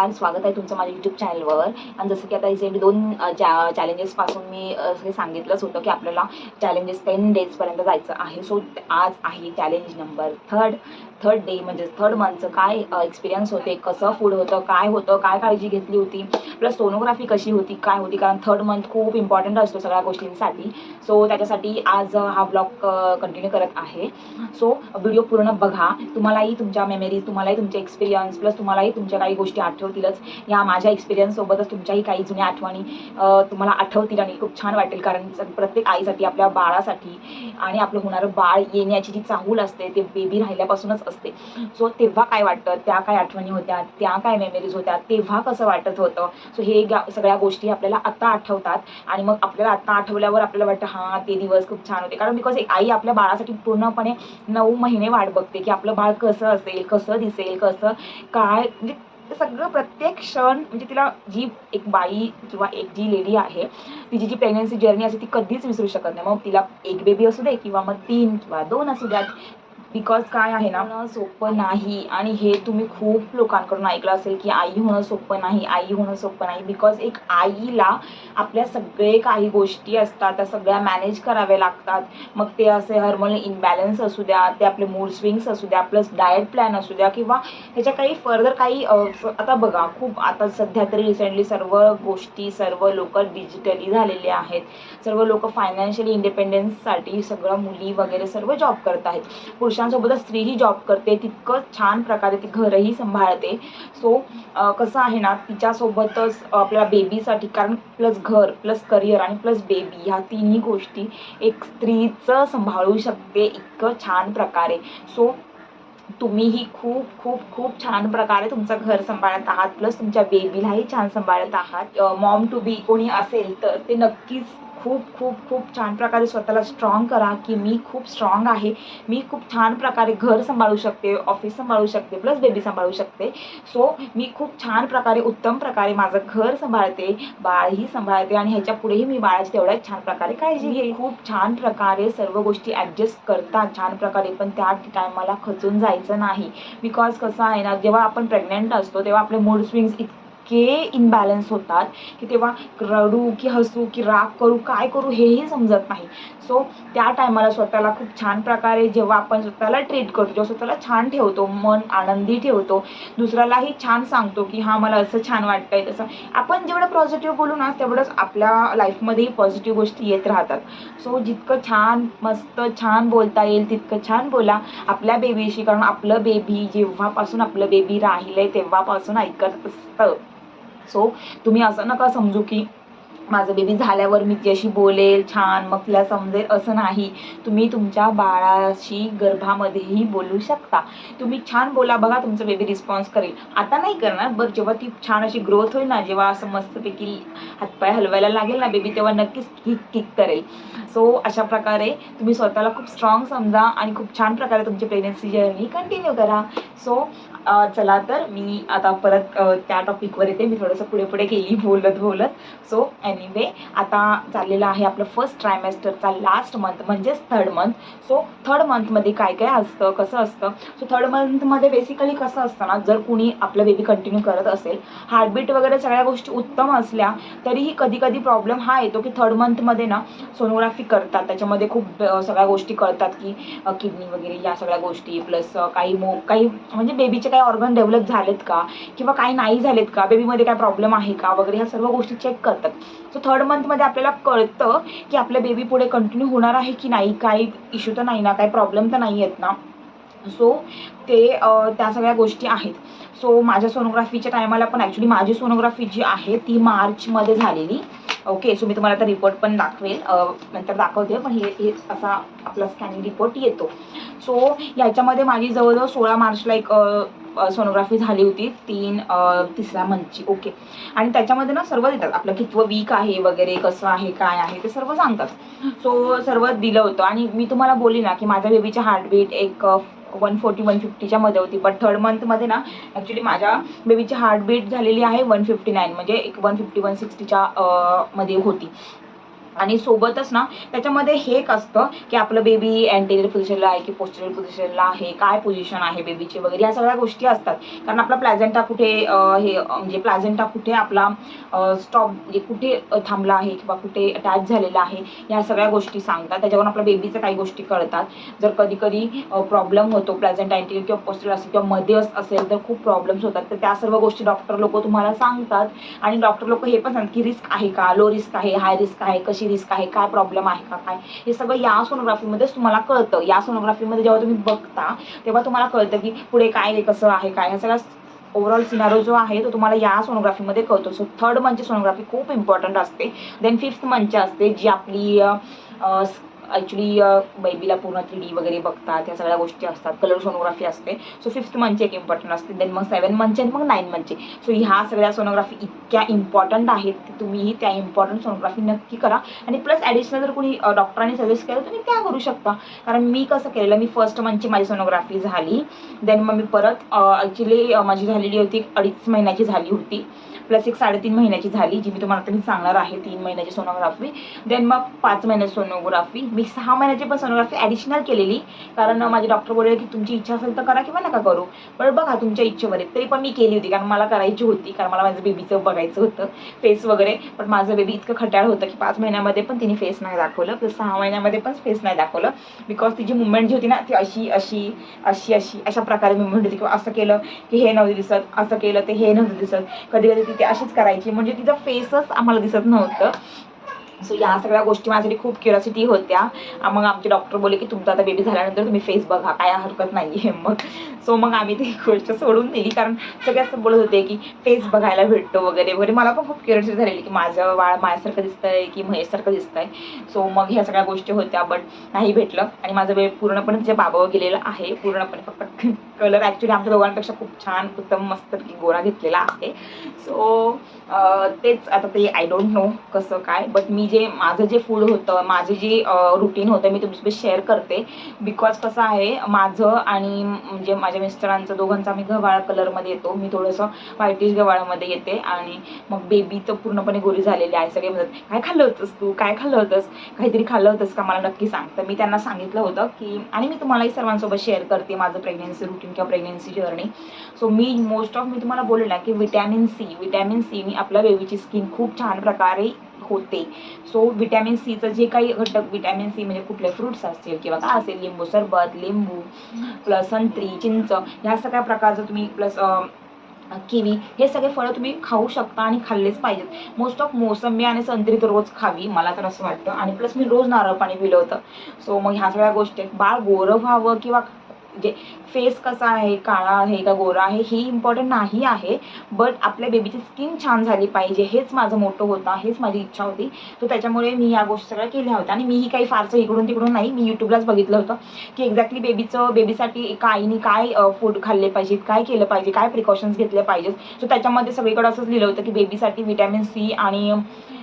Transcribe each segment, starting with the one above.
नमस्कार स्वागत आहे तुमचं माझ्या यूट्यूब चॅनलवर आणि जसं की आता रिसेंट दोन चॅ चॅलेंजेसपासून मी हे सांगितलंच होतं की आपल्याला चॅलेंजेस टेन डेजपर्यंत जायचं आहे. सो आज आहे challenge number third third day म्हणजे थर्ड मंथचं काय एक्सपिरियन्स होते कसं फूड होतं काय होतं काय काळजी घेतली होती प्लस सोनोग्राफी कशी होती काय होती कारण थर्ड मंथ खूप इम्पॉर्टंट असतो सगळ्या गोष्टींसाठी. सो त्याच्यासाठी आज हा ब्लॉग कंटिन्यू करत आहे. सो व्हिडिओ पूर्ण बघा. तुम्हालाही तुमच्या मेमरीज तुम्हालाही तुमचे एक्सपिरियन्स प्लस तुम्हालाही तुमच्या काही गोष्टी आठवतीलच. या माझ्या एक्सपिरियन्ससोबतच तुमच्याही काही जुन्या आठवणी तुम्हाला आठवतील आणि खूप छान वाटेल. कारण प्रत्येक आईसाठी आपल्या बाळासाठी आणि आपलं होणारं बाळ येण्याची जी चाहूल असते ते बेबी राहिल्यापासूनच असते. सो तेव्हा काय वाटतं? त्या काय आठवणी होत्या? त्या काय मेमरीज होत्या? तेव्हा कसं वाटत होतं? सो हे सगळ्या गोष्टी आपल्याला आता आठवतात आणि मग आपल्याला आता आठवल्यावर आपल्याला वाटतं हां ते दिवस खूप छान होते. कारण बिकॉज एक आई आपल्या बाळासाठी पूर्णपणे नऊ महिने वाट बघते की आपलं बाळ कसं असेल कसं दिसेल कसं काय म्हणजे सगळं प्रत्येक क्षण म्हणजे तिला जी एक बाई किंवा एक जी लेडी आहे तिची जी प्रेग्नन्सी जर्नी असते ती कधीच विसरू शकत नाही. मग तिला एक बेबी असू दे किंवा मग तीन किंवा दोन असू द्यात. बिकॉज काय आहे ना? होणं सोपं नाही. आणि हे तुम्ही खूप लोकांकडून ऐकलं असेल की आई होणं सोपं नाही आई होणं सोपं नाही. बिकॉज एक आईला आपल्या सगळे काही गोष्टी असतात त्या सगळ्या मॅनेज कराव्या लागतात. मग ते असे हार्मोनल इनबॅलन्स असू द्या ते आपले मूड स्विंग्स असू द्या प्लस डाएट प्लॅन असू द्या किंवा त्याच्या काही फर्दर काही आता बघा खूप आता सध्या तरी रिसेंटली सर्व गोष्टी सर्व लोक डिजिटली झालेले आहेत. सर्व लोक फायनान्शियली इंडिपेंडन्ससाठी सगळं मुली वगैरे सर्व जॉब करत आहेत. पुरुषांसोबतच स्त्रीही जॉब करते तितकंच छान प्रकारे ती घरही सांभाळते. सो कसं आहे ना तिच्यासोबतच आपल्या बेबीसाठी कारण प्लस घर प्लस करिअर आणि प्लस बेबी ह्या तिन्ही गोष्टी एक स्त्रीचं सांभाळू शकते इतकं छान प्रकारे. सो तुम्हीही खूप खूप खूप छान प्रकारे तुमचं घर सांभाळत आहात प्लस तुमच्या बेबीलाही छान सांभाळत आहात. मॉम टू बी कोणी असेल तर ते नक्कीच खूप खूप खूप छान प्रकारे स्वतःला स्ट्रॉंग करा की मी खूप स्ट्रॉंग आहे. मी खूप छान प्रकारे घर सांभाळू शकते ऑफिस सांभाळू शकते प्लस बेबी सांभाळू शकते. सो मी खूप छान प्रकारे उत्तम प्रकारे माझं घर सांभाळते बाळही सांभाळते आणि ह्याच्या पुढेही मी बाळाची तेवढ्याच छान प्रकारे काळजी घे खूप छान प्रकारे सर्व गोष्टी ॲडजस्ट करतात छान प्रकारे पण त्या टायमाला खचून जायचं नाही. बिकॉज कसं आहे ना जेव्हा आपण प्रेग्नेंट असतो तेव्हा आपले मूड स्विंग्स इतके इनबॅलन्स होतात की तेव्हा रडू की हसू की राग करू काय करू हेही समजत नाही. सो त्या टायमाला स्वतःला खूप छान प्रकारे जेव्हा आपण स्वतःला ट्रीट करतो जेव्हा स्वतःला छान ठेवतो मन आनंदी ठेवतो दुसऱ्यालाही छान सांगतो की हां मला असं छान वाटतंय तसं. आपण जेवढं पॉझिटिव्ह बोलू ना तेवढंच आपल्या लाईफमध्येही पॉझिटिव्ह गोष्टी येत राहतात. सो जितकं छान मस्त छान बोलता येईल तितकं छान बोला. आपल्या बेबीशी कारण आपलं बेबी जेव्हापासून आपलं बेबी राहिलंय तेव्हापासून ऐकत असतं. सो तुम्ही असं नका समजू की माझं बेबी झाल्यावर मी तिच्याशी बोलेल छान मग तिला समजेल असं नाही. तुम्ही तुमच्या बाळाशी गर्भामध्येही बोलू शकता. तुम्ही छान बोला बघा तुमचं बेबी रिस्पॉन्स करेल. आता नाही करणार बरं जेव्हा ती छान अशी ग्रोथ होईल ना जेव्हा असं मस्तपैकी हातपाय हलवायला लागेल ना बेबी तेव्हा नक्कीच किक किक करेल. सो अशा प्रकारे तुम्ही स्वतःला खूप स्ट्रॉंग समजा आणि खूप छान प्रकारे तुमची प्रेग्नन्सी जर्नी कंटिन्यू करा. सो चला तर मी आता परत त्या टॉपिकवर येते. मी थोडंसं पुढे पुढे गेली बोलत बोलत. सो एनिवे आता चाललेलं आहे आपलं फर्स्ट ट्रायमेस्टरचा लास्ट मंथ म्हणजेच थर्ड मंथ सो थर्ड मंथमध्ये काय काय असतं कसं असतं? सो थर्ड मंथमध्ये बेसिकली कसं असतं ना जर कुणी आपलं बेबी कंटिन्यू करत असेल हार्टबीट वगैरे सगळ्या गोष्टी उत्तम असल्या तरीही कधी कधी प्रॉब्लेम हा येतो की थर्ड मंथमध्ये ना सोनोग्राफी करतात. त्याच्यामध्ये खूप सगळ्या गोष्टी कळतात की किडनी वगैरे या सगळ्या गोष्टी प्लस काही मो काही म्हणजे बेबीचे काही ऑर्गन डेव्हलप झालेत का? किंवा काही नाही झालेत का? बेबीमध्ये काय प्रॉब्लेम आहे का? वगैरे ह्या सर्व गोष्टी चेक करतात. सो थर्ड मंथमध्ये आपल्याला कळतं की आपलं बेबी पुढे कंटिन्यू होणार आहे की नाही? काही इश्यू तर नाही ना? काही प्रॉब्लेम तर नाही आहेत ना? सो ते त्या सगळ्या गोष्टी आहेत. सो माझ्या सोनोग्राफीच्या टायमाला पण ॲक्च्युली माझी सोनोग्राफी जी आहे ती मार्चमध्ये झालेली. ओके सो मी तुम्हाला आता रिपोर्ट पण दाखवेल. नंतर दाखवते पण हे हे असा आपला स्कॅनिंग रिपोर्ट येतो. सो ह्याच्यामध्ये माझी जवळजवळ सोळा मार्चला एक सोनोग्राफी झाली होती तीन तिसऱ्या मंथची ओके आणि त्याच्यामध्ये ना सर्व देतात. आपलं कितवं वीक आहे वगैरे कसं आहे काय आहे ते सर्व सांगतात. सो सर्व दिलं होतं. आणि मी तुम्हाला बोलली ना की माझ्या बेबीचे हार्टबीट एक वन फोर्टी वन फिफ्टीच्या मध्ये होती. बट थर्ड मंथमध्ये ना ॲक्च्युली माझ्या बेबीची हार्टबीट झालेली आहे वन फिफ्टी नाईन म्हणजे एक वन फिफ्टी वन सिक्स्टीच्या मध्ये होती. आणि सोबतच ना त्याच्यामध्ये हे एक असतं की आपलं बेबी अँटेरियर पोझिशनला आहे की पोस्टेरियर पोझिशनला आहे काय पोझिशन आहे बेबीची वगैरे या सगळ्या गोष्टी असतात. कारण आपला प्लॅझेंटा कुठे हे म्हणजे प्लॅझेंटा कुठे आपला स्टॉप म्हणजे कुठे थांबला आहे किंवा कुठे अटॅच झालेला आहे या सगळ्या गोष्टी सांगतात. त्याच्यावरून आपल्या बेबीचं काही गोष्टी कळतात. जर कधी कधी प्रॉब्लेम होतो प्लॅझेंट अँटेरियर किंवा पोस्टेरियर असेल किंवा मध्ये अस- असेल तर खूप प्रॉब्लेम्स होतात. तर त्या सर्व गोष्टी डॉक्टर लोक तुम्हाला सांगतात. आणि डॉक्टर लोक हे पण सांगतात की रिस्क आहे का? लो रिस्क आहे? हाय रिस्क आहे? कशी रिस्क आहे काय प्रॉब्लेम आहे का काय? हे सगळं या सोनोग्राफीमध्येच तुम्हाला कळतं. या सोनोग्राफीमध्ये जेव्हा तुम्ही बघता तेव्हा तुम्हाला कळतं की पुढे काय आहे, कसं आहे काय? ह्या सगळ्या ओव्हरऑल सिनारो जो आहे तो तुम्हाला या सोनोग्राफीमध्ये कळतो. सो थर्ड मंथची सोनोग्राफी खूप इम्पॉर्टंट असते. देन फिफ्थ मंथची असते जी आपली ॲक्च्युली बेबीला पूर्ण थ्री डी वगैरे बघतात या सगळ्या गोष्टी असतात. कलर सोनोग्राफी असते. सो फिफ्थ मंथची एक इम्पॉर्टंट असते. देन मग सेवन मंथची आणि मग नाईन मंथची सो ह्या सगळ्या सोनोग्राफी इतक्या इम्पॉर्टंट आहेत की तुम्हीही त्या इम्पॉर्टंट सोनोग्राफी नक्की करा. आणि प्लस ॲडिशनल जर कोणी डॉक्टरांनी सजेस्ट केलं तुम्ही त्या करू शकता. कारण मी कसं केलेलं मी फर्स्ट मंथची माझी सोनोग्राफी झाली. देन मग मी परत ॲक्च्युली माझी झालेली होती अडीच महिन्याची झाली होती. प्लस एक साडेतीन महिन्याची झाली जी मी तुम्हाला आता मी सांगणार आहे तीन महिन्याची सोनोग्राफी देन मग पाच महिन्याची सोनोग्राफी मी सहा महिन्याची पण सोनोग्राफी ॲडिशनल केलेली. कारण माझे डॉक्टर बोलले की तुमची इच्छा असेल तर करा किंवा नका करू. पण बघा तुमच्या इच्छेवर आहे तरी पण मी केली होती कारण मला करायची होती. कारण मला माझं बेबीचं बघायचं होतं फेस वगैरे. पण माझं बेबी इतकं खट्याळ होतं की पाच महिन्यामध्ये पण तिने फेस नाही दाखवलं. प्लस सहा महिन्यामध्ये पण फेस नाही दाखवलं. बिकॉज तिची मुवमेंट जी होती ना ती अशी अशी अशी अशी अशा प्रकारे मुवमेंट होती किंवा असं केलं की हे नव्हतं दिसत असं केलं ते हे नव्हतं दिसत. कधी कधी ती ते अशीच करायची. म्हणजे तिचा फेसच आम्हाला दिसत नव्हतं. सो या सगळ्या गोष्टी माझ्यासाठी खूप क्युरियोसिटी होत्या. मग आमचे डॉक्टर बोलले की तुमचा आता बेबी झाल्यानंतर तुम्ही फेस बघा. काय हरकत नाही आहे मग सो मग आम्ही ती गोष्ट सोडून दिली. कारण सगळे असं बोलत होते की फेस बघायला भेटतो वगैरे. वगैरे मला पण खूप क्युरिसिटी झालेली की माझं बाळ माझ्यासारखं दिसतंय की महेशसारखं दिसतंय. सो मग ह्या सगळ्या गोष्टी होत्या बट नाही भेटलं. आणि माझं वेळ पूर्णपणे तिच्या बाबावर गेलेलं आहे. पूर्णपणे फक्त कलर ॲक्च्युली आमच्या दोघांपेक्षा खूप छान उत्तम मस्त गोरा घेतलेला आहे. सो तेच आता ते आय डोंट नो कसं काय बट मी जे माझं जे फूड होतं माझं जे रुटीन होतं मी तुमच्यासोबत शेअर करते. बिकॉज कसं आहे माझं आणि म्हणजे माझ्या मिस्टरांचं दोघांचा आम्ही गव्हाळ कलरमध्ये येतो. मी थोडंसं व्हायटिश गव्हाळामध्ये येते आणि मग बेबी तर पूर्णपणे गोरी झालेली आहे. सगळे म्हणतात काय खाल्लं होतंस तू? काय खाल्लं होतंस? काहीतरी खाल्लं होतंस का? मला नक्की सांग. तर मी त्यांना सांगितलं होतं की आणि मी तुम्हालाही सर्वांसोबत शेअर करते माझं प्रेग्नेन्सी रुटीन किंवा प्रेग्नेन्सी जर्नी सो मी मोस्ट ऑफ मी तुम्हाला बोलले ना की विटॅमिन सी विटॅमिन सी मी आपल्या बेबीची स्किन खूप छान प्रकारे होते. सो विटॅमिन सीचं जे काही घटक विटॅमिन सी म्हणजे कुठले फ्रुट्स असतील किंवा काय असेल लिंबू सरबत लिंबू प्लस संत्री चिंच ह्या सगळ्या प्रकारचं तुम्ही प्लस किवी हे सगळे फळं तुम्ही खाऊ शकता आणि खाल्लेच पाहिजेत. मोस्ट ऑफ मोसंबी आणि संत्री तर रोज खावी मला तर असं वाटतं. आणि प्लस मी रोज नारळ पाणी पिलं होतं. सो मग ह्या सगळ्या गोष्टी बाळ गोरं व्हावं किंवा म्हणजे फेस कसा आहे काळा आहे का गोरा आहे ही इम्पॉर्टंट नाही आहे. बट आपल्या बेबीची स्किन छान झाली पाहिजे. हेच माझं मोठं होतं हेच माझी इच्छा होती. तर त्याच्यामुळे मी या गोष्टी सगळ्या केल्या होत्या. आणि मीही काही फारसं इकडून तिकडून नाही मी यूट्यूबलाच बघितलं होतं. की एक्झॅक्टली बेबीचं बेबीसाठी एका आईने काय फूड खाल्ले पाहिजेत काय केलं पाहिजे काय प्रिकॉशन्स घेतले पाहिजेत. सो त्याच्यामध्ये सगळीकडे असंच लिहिलं होतं की बेबीसाठी विटॅमिन सी आणि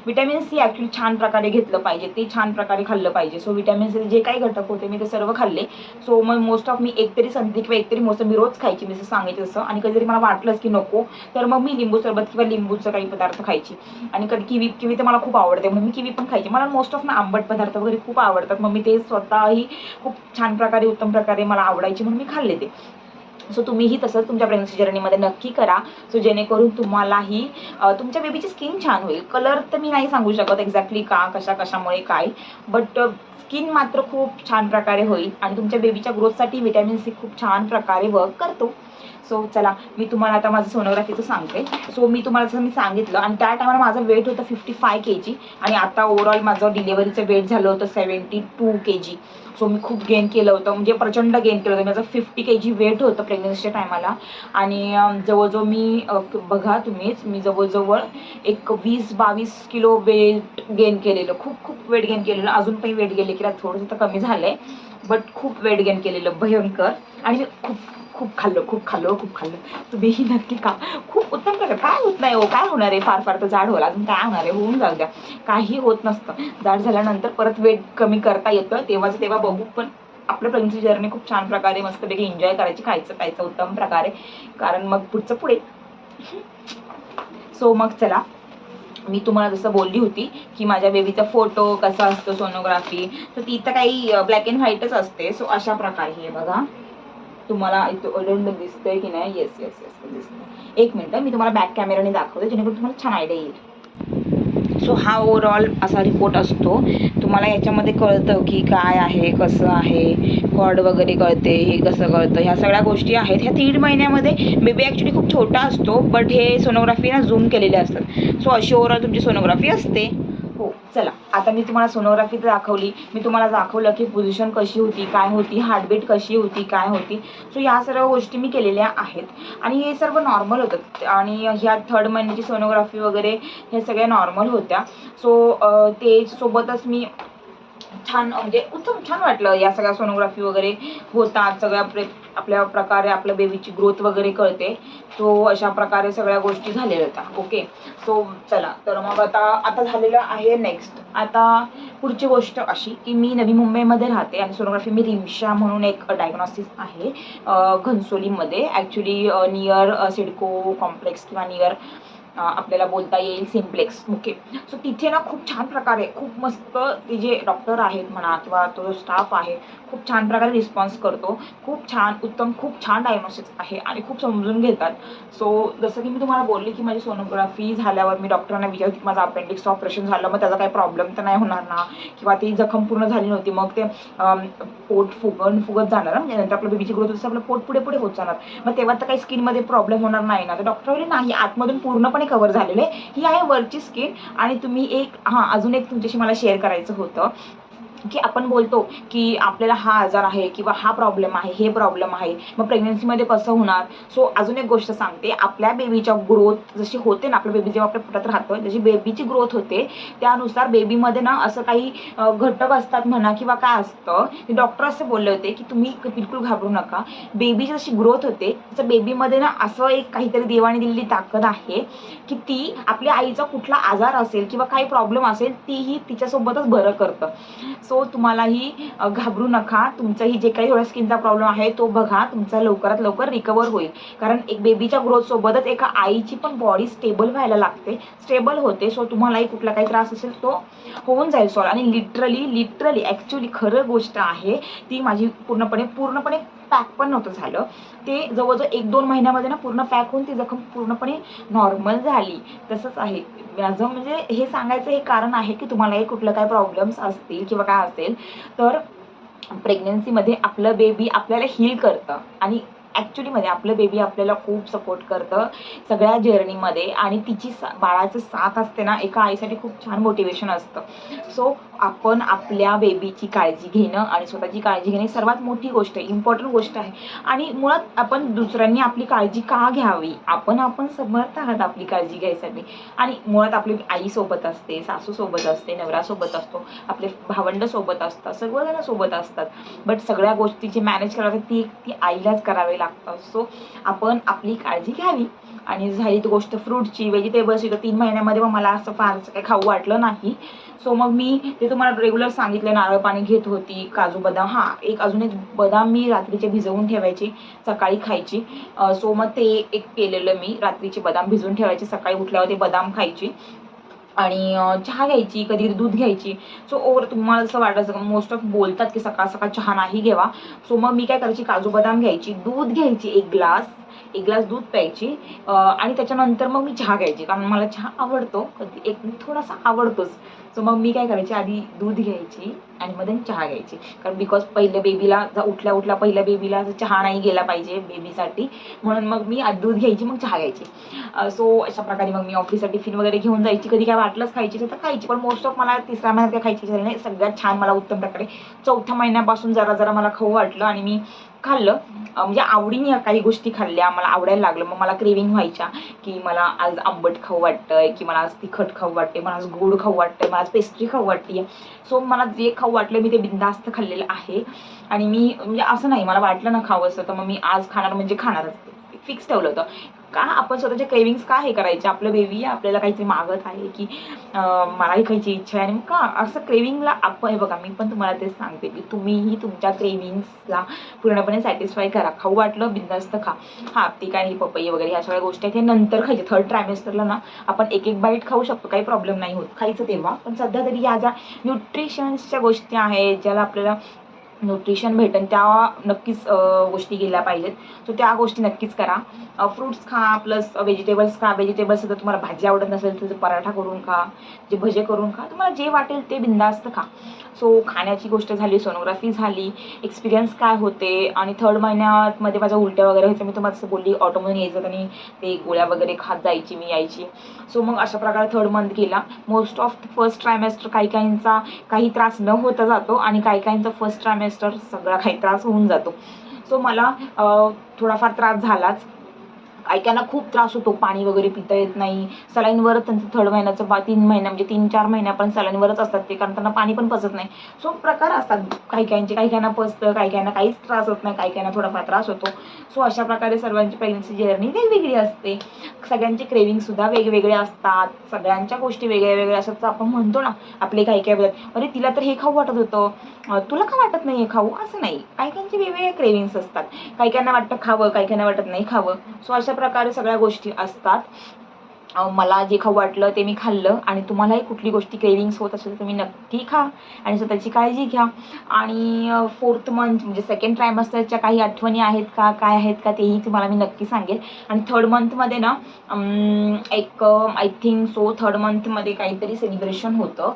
विटॅमिन सी ॲक्च्युली छान प्रकारे घेतलं पाहिजे. ते छान प्रकारे खाल्लं पाहिजे. सो विटॅमिन सी जे काही घटक होते मी ते सर्व खाल्ले. सो मग मोस्ट ऑफ मी एकतरी संधी किंवा एकतरी मोसंबी रोज खायची मी जसं सांगायचं असं आणि कधीतरी मला वाटलंच की नको तर मग मी लिंबू सरबत किंवा लिंबूचं काही पदार्थ खायची. आणि कधी किवी किवी तर मला खूप आवडते. म्हणून मी किवी पण खायची. मला मोस्ट ऑफ ना आंबट पदार्थ वगैरे खूप आवडतात. मग मी ते स्वतःही खूप छान प्रकारे उत्तम प्रकारे मला आवडायची म्हणून मी खाल्ले ते. सो तुम्हीही तसंच तुमच्या प्रेग्नन्सी जर्नीमध्ये नक्की करा. सो जेणेकरून तुम्हालाही तुमच्या बेबीची स्किन छान होईल. कलर तर मी नाही सांगू शकत एक्झॅक्टली का कशा कशामुळे काय. बट स्किन मात्र खूप छान प्रकारे होईल. आणि तुमच्या बेबीच्या ग्रोथसाठी व्हिटॅमिन सी खूप छान प्रकारे वर्क करतो. सो चला मी तुम्हाला आता माझं सोनोग्राफीचं सांगते. सो मी तुम्हाला जसं मी सांगितलं आणि त्या टायमाला माझं वेट होतं फिफ्टी फाय के जी आणि आता ओव्हरऑल माझं डिलेवरीचं वेट झालं होतं seventy two K G so मी खूप गेन केलं होतं म्हणजे प्रचंड गेन केलं होतं. माझं फिफ्टी के जी वेट होतं प्रेग्नन्सीच्या टायमाला आणि जवळजवळ मी बघा तुम्हीच मी जवळजवळ एक वीस बावीस किलो वेट गेन केलेलं. खूप खूप वेट गेन केलेलं. अजून पण वेट गेले की थोडंसं तर कमी झालं आहे बट खूप वेट गेन केलेलं भयंकर. आणि खूप खूप खाल्लं खूप खाल्लं खूप खाल्लं. तुम्हीही नक्की का खूप उत्तम करा काय होत नाही हो काय होणार आहे? फार फार तर जाड होला अजून काय होणार आहे? होऊन जाऊ द्या. काही होत नसतं. जाड झाल्यानंतर परत वेट कमी करता येतं. तेव्हाच तेव्हा बघू. पण आपलं प्रेग्नन्सी जर्नी खूप छान प्रकारे मस्तपैकी एन्जॉय करायची खायचं प्यायचं उत्तम प्रकारे. कारण मग पुढचं पुढे. सो मग चला. मी तुम्हाला जसं बोलली होती की माझ्या बेबीचा फोटो कसा असतो सोनोग्राफी तर ती तर काही ब्लॅक अँड व्हाईटच असते. सो अशा प्रकारे हे बघा. तुम्हाला इथं ओढून दिसतंय की नाही? येस येस येस दिसतंय. एक मिनटं मी तुम्हाला बॅक कॅमेराने दाखवते जेणेकरून तुम्हाला छान आयडिया येईल. सो हा ओवरऑल असा रिपोर्ट असतो. तुम्हाला याच्यामध्ये कळतं की काय आहे कसं आहे कॉड वगैरे कळते हे कसं कळतं ह्या सगळ्या गोष्टी आहेत. ह्या दीड महिन्यामध्ये बेबी ॲक्च्युली खूप छोटा असतो बट हे सोनोग्राफी ना झूम केलेले असतात. सो अशी ओवरऑल तुमची सोनोग्राफी असते. हो चला. आता मी तुम्हाला सोनोग्राफी दाखवली. मी तुम्हाला दाखवलं की पोझिशन कशी होती काय होती हार्टबीट कशी होती काय होती. सो या सर्व गोष्टी मी केलेल्या आहेत. आणि हे सर्व नॉर्मल होतं. आणि ह्या थर्ड महिन्याची सोनोग्राफी वगैरे हे सगळ्या नॉर्मल होत्या. सो ते सोबतच मी छान म्हणजे उत्तम छान वाटलं या सगळ्या सोनोग्राफी वगैरे होतात सगळ्या प्रे आपल्या प्रकारे आपल्या बेबीची ग्रोथ वगैरे कळते. सो अशा प्रकारे सगळ्या गोष्टी झालेल्या होत्या. ओके सो चला. तर मग आता आता झालेलं आहे नेक्स्ट आता पुढची गोष्ट अशी की मी नवी मुंबईमध्ये राहते आणि सोनोग्राफी मी रिमशा म्हणून एक डायग्नॉस्टिस आहे घनसोलीमध्ये. ॲक्च्युली नियर सिडको कॉम्प्लेक्स किंवा नियर आपल्याला बोलता येईल सिम्प्लेक्स. ओके सो तिथे ना खूप छान प्रकारे खूप मस्त ते जे डॉक्टर आहेत म्हणा किंवा तो जो स्टाफ आहे खूप छान प्रकारे रिस्पॉन्स करतो. खूप छान उत्तम खूप छान डायग्नोसिस आहे आणि खूप समजून घेतात. सो जसं की मी तुम्हाला बोलली की माझी सोनोग्राफी झाल्यावर मी डॉक्टरांना विचारते की माझं अपेंडिक्स ऑपरेशन झालं मग त्याचा काही प्रॉब्लेम तर नाही होणार ना? किंवा ती जखम पूर्ण झाली नव्हती मग ते पोट फुगण फुगत जाणार ना? म्हणजे नंतर आपलं बेबीची ग्रोथ जसं आपलं पोट पुढे पुढे होत जाणार. मग तेव्हा तर काही स्किनमध्ये प्रॉब्लेम होणार नाही ना? तर डॉक्टर नाही आतमधून पूर्णपणे कव्हर झालेले. ही आहे वरची स्किन आणि तुम्ही एक हां अजून एक तुमच्याशी मला शेअर करायचं होतं. की आपण बोलतो की आपल्याला हा आजार आहे किंवा हा प्रॉब्लेम आहे हे प्रॉब्लेम आहे. मग प्रेग्नन्सीमध्ये कसं होणार? सो अजून एक गोष्ट सांगते. आपल्या बेबीच्या ग्रोथ जशी होते ना आपलं बेबी जेव्हा आपल्या पोटात राहतं जशी बेबीची ग्रोथ होते त्यानुसार बेबीमध्ये ना असं काही घटक असतात म्हणा किंवा काय असतं डॉक्टर असे बोलले होते की तुम्ही बिलकुल घाबरू नका. बेबीची जशी ग्रोथ होते तसं बेबीमध्ये ना असं एक काहीतरी देवाने दिलेली ताकद आहे की ती आपल्या आईचा कुठला आजार असेल किंवा काही प्रॉब्लेम असेल तीही तिच्यासोबतच बरं करतं. सो तुम्हालाही घाबरू नका. तुमचंही जे काही थोडा स्किनचा प्रॉब्लेम आहे तो बघा. तुमचा लवकरात लवकर रिकवर होईल. कारण एक बेबीच्या ग्रोथसोबतच एका आईची पण बॉडी स्टेबल व्हायला लागते. स्टेबल होते. सो तुम्हालाही कुठला काही त्रास असेल तो होऊन जाईल. सॉल्व आणि लिटरली लिटरली ॲक्च्युली खरं गोष्ट आहे ती माझी पूर्णपणे पूर्णपणे पॅक पण नव्हतं झालं. ते जवळजवळ एक दोन महिन्यामध्ये ना पूर्ण पॅक होऊन ती जखम पूर्णपणे नॉर्मल झाली. तसंच आहे. माझं म्हणजे हे सांगायचं हे कारण आहे की तुम्हालाही कुठलं काय प्रॉब्लेम्स असतील किंवा काय असेल तर प्रेग्नन्सीमध्ये आपलं बेबी आपल्याला हील करतं. आणि ॲक्च्युलीमध्ये म्हणजे आपलं बेबी आपल्याला खूप सपोर्ट करतं सगळ्या जर्नीमध्ये आणि तिची सा बाळाचं साथ असते ना एका आईसाठी खूप छान मोटिवेशन असतं. सो आपण आपल्या बेबीची काळजी घेणं आणि स्वतःची काळजी घेणे सर्वात मोठी गोष्ट आहे इम्पॉर्टंट गोष्ट आहे. आणि मुळात आपण दुसऱ्यांनी आपली काळजी का घ्यावी? आपण आपण समर्थ आहात आपली काळजी घ्यायसाठी. आणि मुळात आपली आई सोबत असते सासू सोबत असते नवरासोबत असतो आपले भावंड सोबत असतात सगळेजण सोबत असतात. बट सगळ्या गोष्टी जे मॅनेज करावी ती ती आईलाच करावी लागतं सो आपण आपली काळजी घ्यावी. आणि झाली ती गोष्ट फ्रूटची व्हेजिटेबल्सची तर तीन महिन्यामध्ये मग मला असं फारसं काही खाऊ वाटलं नाही. सो मग मी ते तुम्हाला रेग्युलर सांगितलं नारळ पाणी घेत होती काजू बदाम. हां एक अजून एक बदाम मी रात्रीचे भिजवून ठेवायची सकाळी खायची. सो मग ते एक केलेलं मी रात्रीचे बदाम भिजवून ठेवायचे सकाळी उठल्यावर ते बदाम खायची. आणि चहा घ्यायची कधी दूध घ्यायची. सो ओवर तुम्हाला जसं वाटायचं मोस्ट ऑफ बोलतात की सकाळ सकाळ चहा नाही घ्यावा सो मग मी काय करायची? काजू बदाम घ्यायची दूध घ्यायची एक ग्लास एक ग्लास दूध प्यायची. आणि त्याच्यानंतर मग मी चहा घ्यायची. कारण मला चहा आवडतो एक थोडासा आवडतोच. सो मग मी काय करायची? आधी दूध घ्यायची आणि मग चहा घ्यायची. कारण बिकॉज पहिल्या बेबीला जर उठल्या उठल्या पहिल्या बेबीला चहा नाही गेला पाहिजे बेबीसाठी म्हणून मग मी आधी दूध घ्यायची मग चहा घ्यायची. सो अशा प्रकारे मग मी ऑफिससाठी टिफिन वगैरे घेऊन जायची. कधी काय वाटलंच खायची तर खायची. पण मोस्ट ऑफ मला तिसऱ्या महिन्यात काय खायची झाली नाही. सगळ्यात छान मला उत्तम प्रकारे चौथ्या महिन्यापासून जरा जरा मला खाऊ वाटलं आणि मी खाल्लं. म्हणजे आवडीने काही गोष्टी खाल्ल्या मला आवडायला लागलं. मग मला क्रेविंग व्हायच्या की मला आज आंबट खाऊ वाटतंय की मला आज तिखट खाऊ वाटते मला आज गोड खाऊ वाटतंय मला आज पेस्ट्री खाऊ वाटते सो मला जे खाऊ वाटलं मी ते बिंदास्त खाल्लेलं आहे. आणि मी म्हणजे असं नाही मला वाटलं ना खावं असं तर मग मी आज खाणार म्हणजे खाणारच ते. फिक्स ठेवलं होतं. का आपण स्वतःचे क्रेविंग्स का हे करायचे? आपलं बेबी आपल्याला काहीतरी मागत आहे की मलाही खायची इच्छा आहे. आणि का असं क्रेविंगला आपण हे बघा मी पण तुम्हाला तेच सांगते की तुम्हीही तुमच्या क्रेविंग्सला पूर्णपणे सॅटिस्फाय करा. खाऊ वाटलं बिंदास्त खा. हा ती काय ही पपई वगैरे ह्या सगळ्या गोष्टी आहेत हे नंतर खायचे. थर्ड ट्रायमेस्टरला ना आपण एक एक बाईट खाऊ शकतो काही प्रॉब्लेम नाही होत. खायचं तेव्हा. पण सध्या तरी या ज्या न्यूट्रिशन्सच्या गोष्टी आहेत ज्याला आपल्याला न्यूट्रिशन भेटेल त्या नक्कीच गोष्टी गेल्या पाहिजेत. सो त्या गोष्टी नक्कीच करा. फ्रुट्स खा प्लस व्हेजिटेबल्स खा. व्हेजिटेबल्स जर तुम्हाला भाजी आवडत नसेल तर पराठा करून खा जे भजे करून खा. तुम्हाला जे वाटेल ते बिंदास्त खा. सो खाण्याची गोष्ट झाली सोनोग्राफी झाली एक्सपिरियन्स काय होते आणि थर्ड महिन्यात मध्ये माझ्या उलट्या वगैरे व्हायच्या मी तुम्हाला असं बोलली ऑटोमधून यायचं आणि ते गोळ्या वगैरे खात जायची मी यायची. सो मग अशा प्रकारे थर्ड मंथ गेला. मोस्ट ऑफ फर्स्ट ट्रायमेस्टर काही काहींचा काही त्रास न होता जातो आणि काही काहींचा फर्स्ट ट्रायमेस्टर सगळा काही त्रास होऊन जातो. सो मला थोडाफार त्रास झालाच. ऐकायला खूप त्रास होतो पाणी वगैरे पिता येत नाही. सलाईनवरच त्यांचं थर्ड महिन्याचं बा तीन महिना म्हणजे तीन चार महिन्या पण सलाईनवरच असतात ते कारण त्यांना पाणी पण पचत नाही. सो प्रकार असतात. काही काहींचे काही काहींना पचतं काही काहींना काहीच त्रास होत नाही काही काहींना थोडाफार त्रास होतो. सो अशा प्रकारे सर्वांची प्रेग्नन्सी जर्नी वेगवेगळी असते. सगळ्यांचे क्रेविंगसुद्धा वेगवेगळे असतात. सगळ्यांच्या गोष्टी वेगळ्या वेगळ्या असतात. तर आपण म्हणतो ना आपले काही काही बोलत अरे तिला तर हे खाऊ वाटत होतं. तुला का वाटत नाही हे खाऊ? असं नाही. काही काहींचे वेगवेगळे क्रेविंग्स असतात. काही काहींना वाटतं खावं काही काहींना वाटत नाही खावं. सो अशा प्रकारे सगळ्या गोष्टी असतात. मला जे खाऊ वाटलं ते मी खाल्लं आणि तुम्हालाही कुठली गोष्टी क्रेविंग्स होत असेल तर तुम्ही नक्की खा आणि स्वतःची काळजी घ्या. आणि फोर्थ मंथ म्हणजे सेकंड ट्रायमास्टरच्या काही आठवणी आहेत का काय आहेत का तेही तुम्हाला मी नक्की सांगेल. आणि थर्ड मंथमध्ये ना एक आय थिंक सो थर्ड मंथमध्ये काहीतरी सेलिब्रेशन होतं.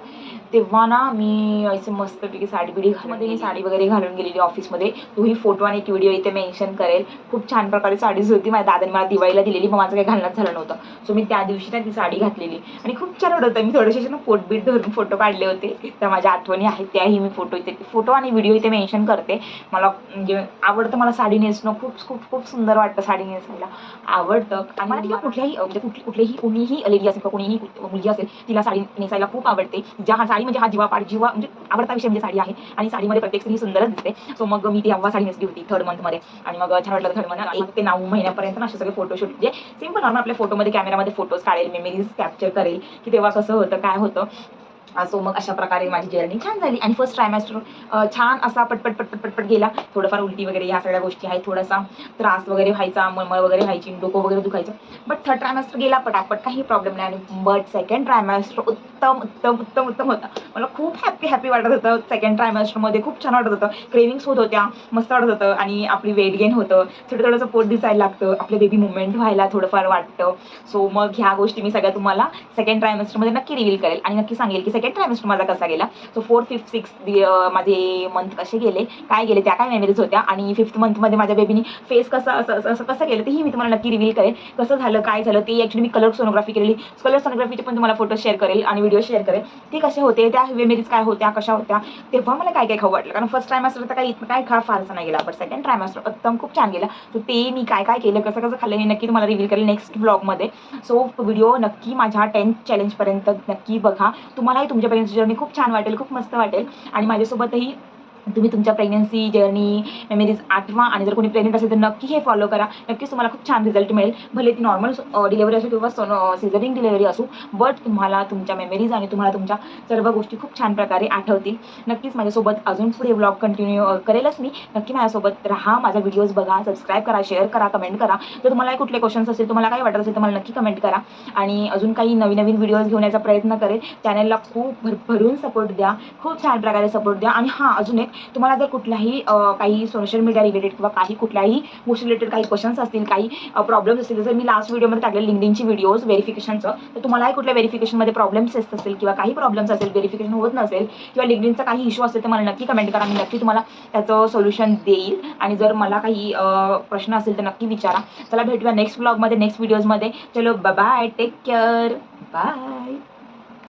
तेव्हा ना मी असे मस्तपैकी साडी बिडी घालून मी साडी वगैरे घालून गेलेली ऑफिसमध्ये तोही फोटो आणि एक व्हिडिओ इथे मेन्शन करेल. खूप छान प्रकारे साडीच होती. माझ्या दादाने मला दिवाळीला दिलेली मग माझं काही घालणंच झालं नव्हतं. सो मी त्या दिवशी ना ती साडी घातलेली. आणि खूप छान वाटत होतं. मी थोडेसे ना पोटबीट धरून फोटो काढले होते. त्या माझ्या आठवणी आहेत त्याही मी फोटो इथे फोटो आणि व्हिडिओ इथे मेन्शन करते. मला म्हणजे आवडतं मला साडी नेसणं. खूप खूप खूप सुंदर वाटतं साडी नेसायला. आवडतं. आणि मला तिला कुठल्याही म्हणजे कुठली कुठलीही कुणीही लेडी असेल किंवा कुणीही मुलगी असेल तिला साडी नेसायला खूप आवडते. ज्या हा साडी म्हणजे हा जीवा पाड जीवा म्हणजे आवडता विषय म्हणजे साडी आहे. आणि साडीमध्ये प्रत्येक स्त्री सुंदरच दिसते. सो मग मी ती अव्वा साडी नेसली होती थर्ड मंथमध्ये आणि मग छान वाटलं थर्ड मंथ एक ते नऊ महिन्यापर्यंत ना असे सगळे फोटोशूट म्हणजे सिंपल नॉर्मल आपल्या फोटोमध्ये कॅमेरामध्ये फोटोज काढेल मेमरीज कॅप्चर करेल की तेव्हा कसं होतं काय होतं. सो मग अशा प्रकारे माझी जर्नी छान झाली. आणि फर्स्ट ट्रायमॅस्टर छान असा पटपट पटपट पटपट गेला. थोडंफार उलटी वगैरे या सगळ्या गोष्टी आहेत. थोडासा त्रास वगैरे व्हायचा मळमळ वगैरे व्हायची डोकं वगैरे दुखायचं. बट थर्ड ट्रायमॅस्टर गेला पटापट काही प्रॉब्लेम नाही. आणि बट सेकंड ट्रायमॅस्टर उत्तम उत्तम उत्तम उत्तम होता. मला खूप हॅपी हॅपी वाटत होतं. सेकंड ट्रायमॅस्टरमध्ये खूप छान वाटत होतं. क्रेविंग्स होत होत्या. मस्त वाटत होतं. आणि आपली वेट गेन होतं. थोडं थोडंसं पोट दिसायला लागतं. आपलं बेबी मुवमेंट व्हायला थोडंफार वाटतं. सो मग ह्या गोष्टी मी सगळ्या तुम्हाला सेकंड ट्रायमेस्टरमध्ये नक्की रिव्हील करेल. आणि नक्की सांगेल की सेकंड ट्रायमेस्टर माझा कसा गेला. सो फोर्थ फिफ्थ सिक्स माझे मंथ कसे गेले काय गेले त्या काय मेमरीज होत्या. आणि फिफ्थ मंथमध्ये माझ्या बेबीनी फेस कसं असं असं असं कसं केलं तेही मी तुम्हाला नक्की रिव्हील करेल. कसं झालं काय झालं ते ॲक्च्युली मी कलर सोनोग्राफी केलेली. कलर सोनोग्राफीचे पण तुम्हाला फोटो शेअर करेल. आणि व्हिडिओ शेअर करेन. ते कसे होते त्या मेमरीज काय होत्या कशा होत्या तेव्हा मला काय काय खाऊ वाटलं. कारण फर्स्ट ट्रायमास्टर तर काही काय खा फारसा नाही गेला बट सेकंड ट्रायमास्टर उत्तम खूप छान गेला. सो ते मी काय काय केलं कसं कसं खाल्लं हे नक्की तुम्हाला रिव्हील करेल नेक्स्ट ब्लॉगमध्ये सो व्हिडिओ नक्की माझ्या टेन्थ चॅलेंजपर्यंत नक्की बघा. तुम्हालाही तुमच्यापर्यंत जर्नी खूप छान वाटेल खूप मस्त वाटेल. आणि माझ्यासोबतही तुम्ही तुमच्या प्रेग्नन्सी जर्नी मेमरीज आठवा आणि जर कोणी प्रेग्नेंट असेल तर नक्की हे फॉलो करा. नक्कीच तुम्हाला खूप छान रिझल्ट मिळेल. भले ती नॉर्मल डिलेवरी असो किंवा सोनो सिझरिंग डिलेवरी असो बट तुम्हाला तुमच्या मेमरीज आणि तुम्हाला तुमच्या सर्व गोष्टी खूप छान प्रकारे आठवतील. नक्कीच माझ्यासोबत अजून पुढे ब्लॉग कंटिन्यू करेलच मी. नक्की माझ्यासोबत राहा माझा व्हिडिओज बघा सबस्क्राईब करा शेअर करा कमेंट करा. जर तुम्हाला कुठले क्वेश्चन्स असेल तुम्हाला काय वाटत असेल तर मला नक्की कमेंट करा. आणि अजून काही नवीन नवीन व्हिडिओज घेण्याचा प्रयत्न करेल. चॅनलला खूप भरभरून सपोर्ट द्या. खूप छान प्रकारे सपोर्ट द्या. आणि हां अजून एक तुम्हाला जर कुठल्याही काही सोशल मीडिया रिलेटेड किंवा काही कुठल्याही गोष्टी रिलेटेड काही क्वेश्चन्स असतील काही प्रॉब्लेम्स असतील जर मी लास्ट व्हिडिओमध्ये टाकले लिंकडिनची व्हिडिओज व्हेरिफिकेशनचं तर तुम्हालाही कुठल्या व्हेरिफिकेशनमध्ये प्रॉब्लेम्स येत असेल किंवा काही प्रॉब्लेम्स असेल व्हेरिफिकेशन होत नसेल किंवा लिंकडिनचा काही इश्यू असेल तर मला नक्की कमेंट करा. मी नक्की तुम्हाला त्याचं सोल्युशन देईल. आणि जर मला काही प्रश्न असेल तर नक्की विचारा. चला भेटूया नेक्स्ट ब्लॉगमध्ये नेक्स्ट व्हिडिओजमध्ये चलो बाय टेक केअर बाय